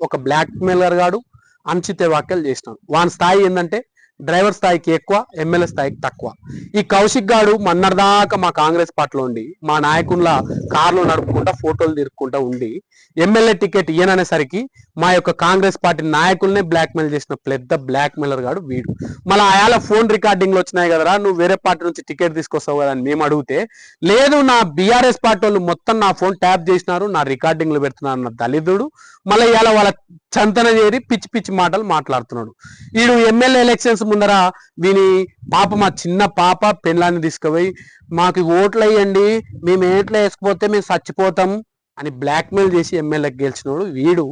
ఒక black mailer గాడు అంచితే వ్యాఖ్యలు చేసినాడు. వాని స్థాయి ఏంటంటే డ్రైవర్ స్థాయికి ఎక్కువ ఎమ్మెల్యే స్థాయికి తక్కువ. ఈ కౌశిక్ గాడు మన్నర్దాకా మా కాంగ్రెస్ పార్టీలో ఉండి మా నాయకుల కార్లు నడుపుకుంటా ఫోటోలు తిరుక్కుంటా ఉండి ఎమ్మెల్యే టికెట్ ఇయ్యననేసరికి మా యొక్క కాంగ్రెస్ పార్టీ నాయకుల్నే బ్లాక్ మెయిల్ చేసిన పెద్ద బ్లాక్ మెయిలర్ గాడు వీడు. మళ్ళీ ఆయాల ఫోన్ రికార్డింగ్లు వచ్చినాయి కదరా నువ్వు వేరే పార్టీ నుంచి టికెట్ తీసుకొస్తావు కదా అని మేము అడిగితే లేదు నా బీఆర్ఎస్ పార్టీ వాళ్ళు మొత్తం నా ఫోన్ ట్యాప్ చేసినారు నా రికార్డింగ్లు పెడుతున్నారు అన్న దళితుడు మళ్ళీ ఇవాళ వాళ్ళ చంతన చేరి పిచ్చి పిచ్చి మాటలు మాట్లాడుతున్నాడు. వీడు ఎమ్మెల్యే ఎలక్షన్స్ ముందర వీని పాప మా చిన్న పాప పెళ్ళాన్ని తీసుకుపోయి మాకు ఓట్లు వేయండి మేము ఏట్లో వేసుకుపోతే మేము చచ్చిపోతాం అని బ్లాక్మెయిల్ చేసి ఎమ్మెల్యేకి గెలిచినోడు వీడు.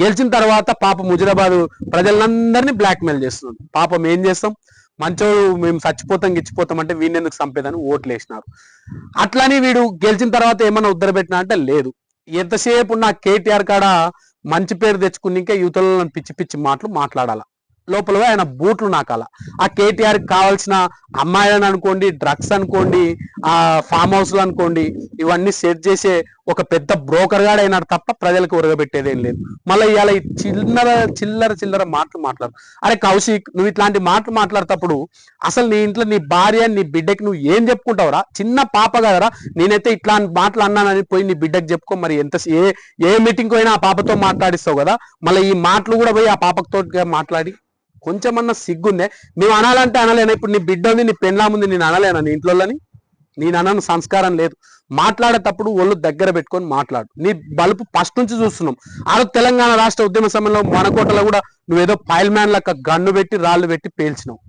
గెలిచిన తర్వాత పాప ముజరాబాద్ ప్రజలందరినీ బ్లాక్మెయిల్ చేస్తున్నాడు. పాపం ఏం చేస్తాం? మంచోడు మేము చచ్చిపోతాం గిచ్చిపోతాం అంటే వీడిని ఎందుకు చంపేదని ఓట్లు వేసినారు అట్లానే వీడు గెలిచిన తర్వాత ఏమన్నా ఉద్దరబెట్టినా అంటే లేదు. ఎంతసేపు నా కేటీఆర్ కాడ మంచి పేరు తెచ్చుకుని ఇంకా యువతలో పిచ్చి పిచ్చి మాటలు మాట్లాడాలా. లోపల ఆయన బూట్లు నాకాల ఆ కేటీఆర్ కావాల్సిన అమ్మాయిలను అనుకోండి డ్రగ్స్ అనుకోండి ఆ ఫామ్ హౌస్లు అనుకోండి ఇవన్నీ సెట్ చేసే ఒక పెద్ద బ్రోకర్ గాడు అయినాడు తప్ప ప్రజలకు ఉరగబెట్టేదేం లేదు. మళ్ళీ ఇవాళ ఈ చిల్లర చిల్లర చిల్లర మాటలు మాట్లాడు. అరే కౌశిక్ నువ్వు ఇట్లాంటి మాటలు మాట్లాడేటప్పుడు అసలు నీ ఇంట్లో నీ భార్య నీ బిడ్డకి నువ్వు ఏం చెప్పుకుంటావురా? చిన్న పాప కదరా. నేనైతే ఇట్లాంటి మాటలు అన్నానని పోయి నీ బిడ్డకి చెప్పుకో మరి ఎంత ఏ ఏ మీటింగ్ పోయినా ఆ పాపతో మాట్లాడిస్తావు కదా? మళ్ళీ ఈ మాటలు కూడా పోయి ఆ పాపతో మాట్లాడి. కొంచెమన్నా సిగ్గుందే. మేము అనాలంటే అనలేనా? ఇప్పుడు నీ బిడ్డ ఉంది నీ పెండ్లాం ఉంది నేను అనలేనా నీ ఇంట్లోని నేను అనను సంస్కారం లేదు. మాట్లాడేటప్పుడు ఒళ్ళు దగ్గర పెట్టుకొని మాట్లాడు. నీ బలుపు ఫస్ట్ నుంచి చూస్తున్నాం. ఆ తెలంగాణ రాష్ట్ర ఉద్యమ సమయంలో మనకోటలో కూడా నువ్వేదో ఫైల్ మ్యాన్ లెక్క గన్ను పెట్టి రాళ్ళు పెట్టి పేల్చినావు.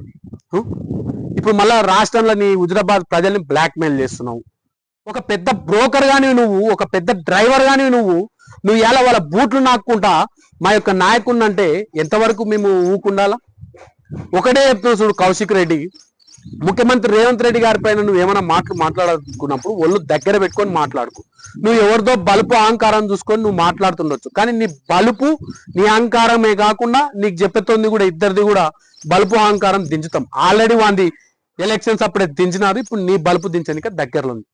ఇప్పుడు మళ్ళా రాష్ట్రంలో నీ హుజరాబాద్ ప్రజల్ని బ్లాక్మెయిల్ చేస్తున్నావు. ఒక పెద్ద బ్రోకర్ గాని నువ్వు ఒక పెద్ద డ్రైవర్ గాని నువ్వు నువ్వు ఎలా వాళ్ళ బూట్లు నాక్కుంటా మా యొక్క నాయకుడిని అంటే ఎంతవరకు మేము ఊకుండాలా? ఒకటే చెప్తున్నా చూడు కౌశిక్ రెడ్డి. ముఖ్యమంత్రి రేవంత్ రెడ్డి గారి పైన నువ్వు ఏమైనా మాటలు మాట్లాడుకున్నప్పుడు ఒళ్ళు దగ్గర పెట్టుకొని మాట్లాడుకో. నువ్వు ఎవరితో బలుపు అహంకారం చూసుకొని నువ్వు మాట్లాడుతుండొచ్చు. కానీ నీ బలుపు నీ అహంకారమే కాకుండా నీకు చెప్పేతోంది కూడా ఇద్దరిది కూడా బలుపు అహంకారం దించుతాం. ఆల్రెడీ వాంది ఎలక్షన్స్ అప్పుడే దించినారు ఇప్పుడు నీ బలుపు దించడానికి దగ్గరలో ఉంది.